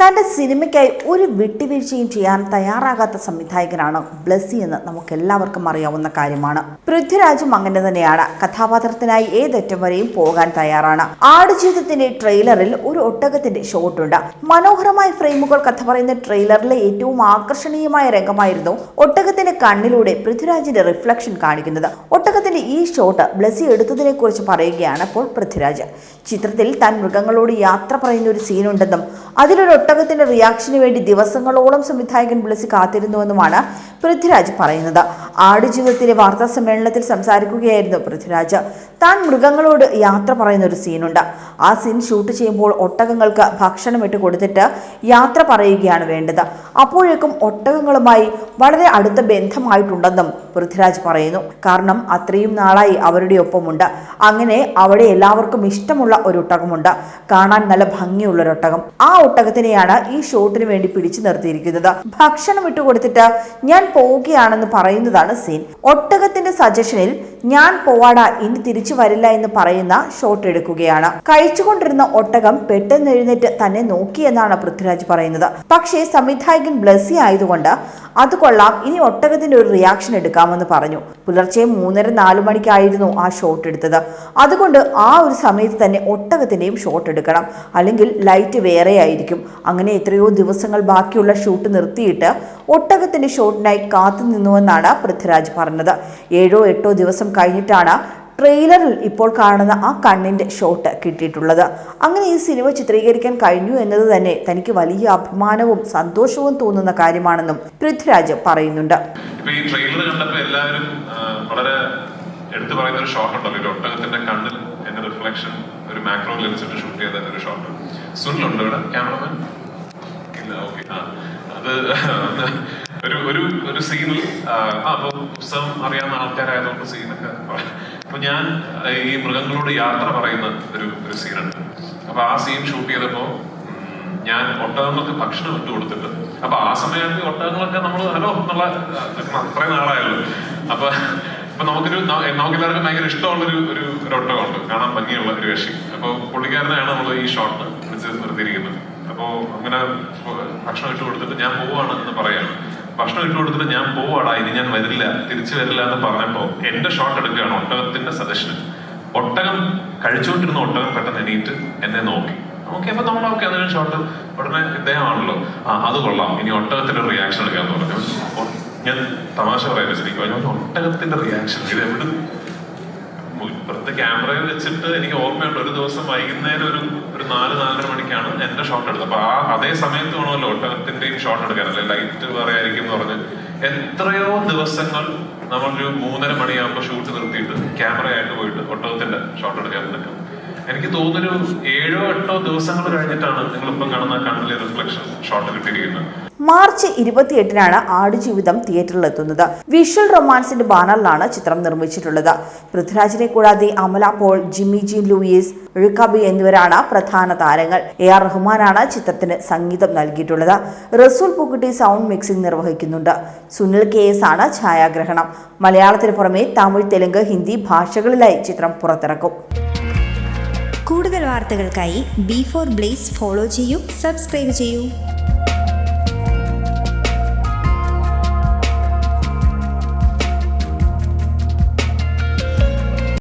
തന്റെ സിനിമയ്ക്കായി ഒരു വിട്ടുവീഴ്ചയും ചെയ്യാൻ തയ്യാറാകാത്ത സംവിധായകനാണ് ബ്ലസ്സി എന്ന് നമുക്ക് എല്ലാവർക്കും അറിയാവുന്ന കാര്യമാണ്. പൃഥ്വിരാജും അങ്ങനെ തന്നെയാണ്. കഥാപാത്രത്തിനായി ഏതറ്റം വരെയും പോകാൻ തയ്യാറാണ്. ആടുജീവിതത്തിന്റെ ട്രെയിലറിൽ ഒരു ഒട്ടകത്തിന്റെ ഷോട്ടുണ്ട്. മനോഹരമായ ഫ്രെയിമുകൾ കഥ പറയുന്ന ട്രെയിലറിലെ ഏറ്റവും ആകർഷണീയമായ രംഗമായിരുന്നു ഒട്ടകത്തിന്റെ കണ്ണിലൂടെ പൃഥ്വിരാജിന്റെ റിഫ്ലക്ഷൻ കാണിക്കുന്നത്. ഒട്ടകത്തിന്റെ ഈ ഷോട്ട് ബ്ലസ്സി എടുത്തതിനെ കുറിച്ച് പറയുകയാണ് അപ്പോൾ പൃഥ്വിരാജ്. ചിത്രത്തിൽ താൻ മൃഗങ്ങളോട് യാത്ര പറയുന്ന ഒരു സീനുണ്ടെന്നും അതിലൊരു ഒട്ടകത്തിന്റെ റിയാക്ഷന് വേണ്ടി ദിവസങ്ങളോളം സംവിധായകൻ ബ്ലസ്സി കാത്തിരുന്നുവെന്നുമാണ് പൃഥ്വിരാജ് പറയുന്നത്. ആടുജീവിതത്തിലെ വാർത്താ സമ്മേളനത്തിൽ സംസാരിക്കുകയായിരുന്നു പൃഥ്വിരാജ്. താൻ മൃഗങ്ങളോട് യാത്ര പറയുന്ന ഒരു സീനുണ്ട് ആ സീൻ ഷൂട്ട് ചെയ്യുമ്പോൾ ഒട്ടകങ്ങൾക്ക് ഭക്ഷണം ഇട്ട് കൊടുത്തിട്ട് യാത്ര പറയുകയാണ് വേണ്ടത്. അപ്പോഴേക്കും ഒട്ടകങ്ങളുമായി വളരെ അടുത്ത ബന്ധമായിട്ടുണ്ടെന്നും പൃഥ്വിരാജ് പറയുന്നു. കാരണം അത്രയും നാളായി അവരുടെ ഒപ്പമുണ്ട്. അങ്ങനെ അവിടെ എല്ലാവർക്കും ഇഷ്ടമുള്ള ഒരു ഒട്ടകമുണ്ട്. കാണാൻ നല്ല ഭംഗിയുള്ള ഒരു ഒട്ടകം. ആ ഒട്ടകത്തിനെയാണ് ഈ ഷോട്ടിന് വേണ്ടി പിടിച്ചു നിർത്തിയിരിക്കുന്നത്. ഭക്ഷണം വിട്ടുകൊടുത്തിട്ട് ഞാൻ പോവുകയാണെന്ന് പറയുന്നതാണ് സീൻ. ഒട്ടകത്തിന്റെ സജഷനിൽ ഞാൻ പോവാടാ ഇനി തിരിച്ചു വരില്ല എന്ന് പറയുന്ന ഷോട്ട് എടുക്കുകയാണ്. കഴിച്ചുകൊണ്ടിരുന്ന ഒട്ടകം പെട്ടെന്ന് എഴുന്നേറ്റ് തന്നെ നോക്കിയെന്നാണ് പൃഥ്വിരാജ് പറയുന്നത്. പക്ഷേ സംവിധായകൻ ബ്ലസ്സി ആയതുകൊണ്ട് അത് കൊള്ളാം. ഇനി ഒട്ടകത്തിന്റെ ഒരു റിയാക്ഷൻ എടുക്കാമെന്ന് പറഞ്ഞു. പുലർച്ചെ മൂന്നര നാലു മണിക്കായിരുന്നു ആ ഷോട്ട് എടുത്തത്. അതുകൊണ്ട് ആ ഒരു സമയത്ത് തന്നെ ഒട്ടകത്തിന്റെയും ഷോട്ട് എടുക്കണം. അല്ലെങ്കിൽ ലൈറ്റ് വേറെ ആയിരിക്കും അങ്ങനെ എത്രയോ ദിവസങ്ങൾ ബാക്കിയുള്ള ഷൂട്ട് നിർത്തിയിട്ട് ഒട്ടകത്തിന്റെ ഷോട്ടിനായി കാത്തു നിന്നുവെന്നാണ് പൃഥ്വിരാജ് പറഞ്ഞത്. ഏഴോ എട്ടോ ദിവസം കഴിഞ്ഞിട്ടാണ് ട്രെയിലറിൽ ഇപ്പോൾ കാണുന്ന ആ കണ്ണിന്റെ ഷോട്ട് കിട്ടിയിട്ടുള്ളത്. അങ്ങനെ ഈ സിനിമ ചിത്രീകരിക്കാൻ കഴിഞ്ഞു എന്നത് തന്നെ തനിക്ക് വലിയ അഭിമാനവും സന്തോഷവും തോന്നുന്ന കാര്യമാണെന്നും പൃഥ്വിരാജ് പറയുന്നുണ്ട്. ഇപ്പൊ ഈ ട്രെയിലർ കണ്ടപ്പോ എല്ലാവരും വളരെ എടുത്തു പറയുന്ന ഒരു ഷോട്ട് ഉണ്ടല്ലോ. ഒരു ഒട്ടകത്തിന്റെ കണ്ണിൽ എന്റെ റിഫ്ലക്ഷൻ ഒരു മാക്രോ ലെൻസിട്ട് ഷൂട്ട് ചെയ്ത ഒരു ഷോട്ട് സുനിലുണ്ടോ ഇവിടെ? ക്യാമറമാൻ ഇല്ല ഓക്കെ ആ അത് ഒരു ഒരു ഒരു സീനിൽ ആ അപ്പൊ പുസ്തകം അറിയാവുന്ന ആൾക്കാരായതുകൊണ്ട് സീനൊക്കെ അപ്പൊ ഞാൻ ഈ മൃഗങ്ങളോട് യാത്ര പറയുന്ന ഒരു ഒരു സീനുണ്ട്. അപ്പൊ ആ സീൻ ഷൂട്ട് ചെയ്തപ്പോ ഞാൻ ഒട്ടകങ്ങൾക്ക് ഭക്ഷണം ഇട്ട് കൊടുത്തിട്ട് അപ്പൊ ആ സമയത്ത് ഒട്ടകങ്ങളൊക്കെ നമ്മൾ ഹലോ എന്നുള്ള അത്രയും നാളായല്ലോ. അപ്പൊ അപ്പൊ നമുക്കൊരു നമുക്ക് എല്ലാവർക്കും ഭയങ്കര ഇഷ്ടമുള്ളൊരു ഒരു ഒരു ഒട്ടകമുണ്ട്. കാണാൻ ഭംഗിയുള്ള ഒരു കക്ഷി അപ്പൊ പുള്ളിക്കാരനെയാണ് നമ്മൾ ഈ ഷോട്ട് വിളിച്ച് നിർത്തിയിരിക്കുന്നത്. അപ്പോ അങ്ങനെ ഭക്ഷണം ഇട്ട് കൊടുത്തിട്ട് ഞാൻ പോവാണ് എന്ന് പറയാണ്. ഭക്ഷണം ഇട്ട് കൊടുത്തിട്ട് ഞാൻ പോവാടാ ഇനി ഞാൻ വരില്ല തിരിച്ചു വരില്ല എന്ന് പറഞ്ഞപ്പോ എന്റെ ഷോട്ട് എടുക്കുകയാണ് ഒട്ടകത്തിന്റെ സജഷൻ ഒട്ടകം കഴിച്ചുകൊണ്ടിരുന്ന ഒട്ടകം പെട്ടെന്ന് എണീറ്റ് എന്നെ നോക്കി. ഓക്കെ അപ്പൊ നമ്മൾ ഓക്കെ അതിന് ഷോട്ട് ഉടനെ ഇദ്ദേഹമാണല്ലോ. ആ അത് കൊള്ളാം. ഇനി ഒട്ടകത്തിന്റെ റിയാക്ഷൻ എടുക്കാന്ന് പറഞ്ഞു. ഞാൻ തമാശ പറയാൻ ശരിക്കും ഒട്ടകത്തിന്റെ റിയാക്ഷൻ ഇത് എവിടെ ഇപ്പുറത്തെ ക്യാമറയിൽ വെച്ചിട്ട് എനിക്ക് ഓർമ്മയുണ്ട് ഒരു ദിവസം വൈകുന്നേരം ഒരു ഒരു നാല് നാലര മണിക്കാണ് എന്റെ ഷോട്ട് എടുത്തത്. അപ്പൊ ആ അതേ സമയത്ത് വേണമല്ലോ ഒട്ടകത്തിന്റെയും ഷോട്ട് എടുക്കാൻ അല്ലെ ലൈറ്റ് വേറെ ആയിരിക്കും എന്ന് പറഞ്ഞ്. എത്രയോ ദിവസങ്ങൾ നമ്മളൊരു മൂന്നര മണിയാകുമ്പോൾ ഷൂട്ട് നിർത്തിയിട്ട് ക്യാമറയായിട്ട് പോയിട്ട് ഒട്ടകത്തിന്റെ ഷോട്ട് എടുക്കാൻ നിൽക്കും. എനിക്ക് തോന്നുന്നൊരു ഏഴോ എട്ടോ ദിവസങ്ങൾ കഴിഞ്ഞിട്ടാണ് നിങ്ങളിപ്പം കാണുന്ന കണ്ണിലെ റിഫ്ലക്ഷൻ ഷോട്ട് കിട്ടിയിരിക്കുന്നത് മാർച്ച് ഇരുപത്തിയെട്ടിനാണ് ആടുജീവിതം തിയേറ്ററിലെത്തുന്നത്. വിഷ്വൽ റൊമാൻസിന്റെ ബാനറിലാണ് ചിത്രം നിർമ്മിച്ചിട്ടുള്ളത്. പൃഥ്വിരാജിനെ കൂടാതെ Amala Paul Jimmy Jean Louis Rikabi എന്നിവരാണ് പ്രധാന താരങ്ങൾ. എ ആർ റഹ്മാനാണ് ചിത്രത്തിന് സംഗീതം നൽകിയിട്ടുള്ളത്. റസൂൽ പൂക്കുട്ടി സൗണ്ട് മിക്സിംഗ് നിർവഹിക്കുന്നുണ്ട്. സുനിൽ കെ എസ് ആണ് ഛായാഗ്രഹണം. മലയാളത്തിന് പുറമെ തമിഴ് തെലുങ്ക് ഹിന്ദി ഭാഷകളിലായി ചിത്രം പുറത്തിറക്കും. കൂടുതൽ വാർത്തകൾക്കായി ബി ഫോർ ബ്ലേസ് ഫോളോ ചെയ്യൂ സബ്സ്ക്രൈബ് ചെയ്യൂ.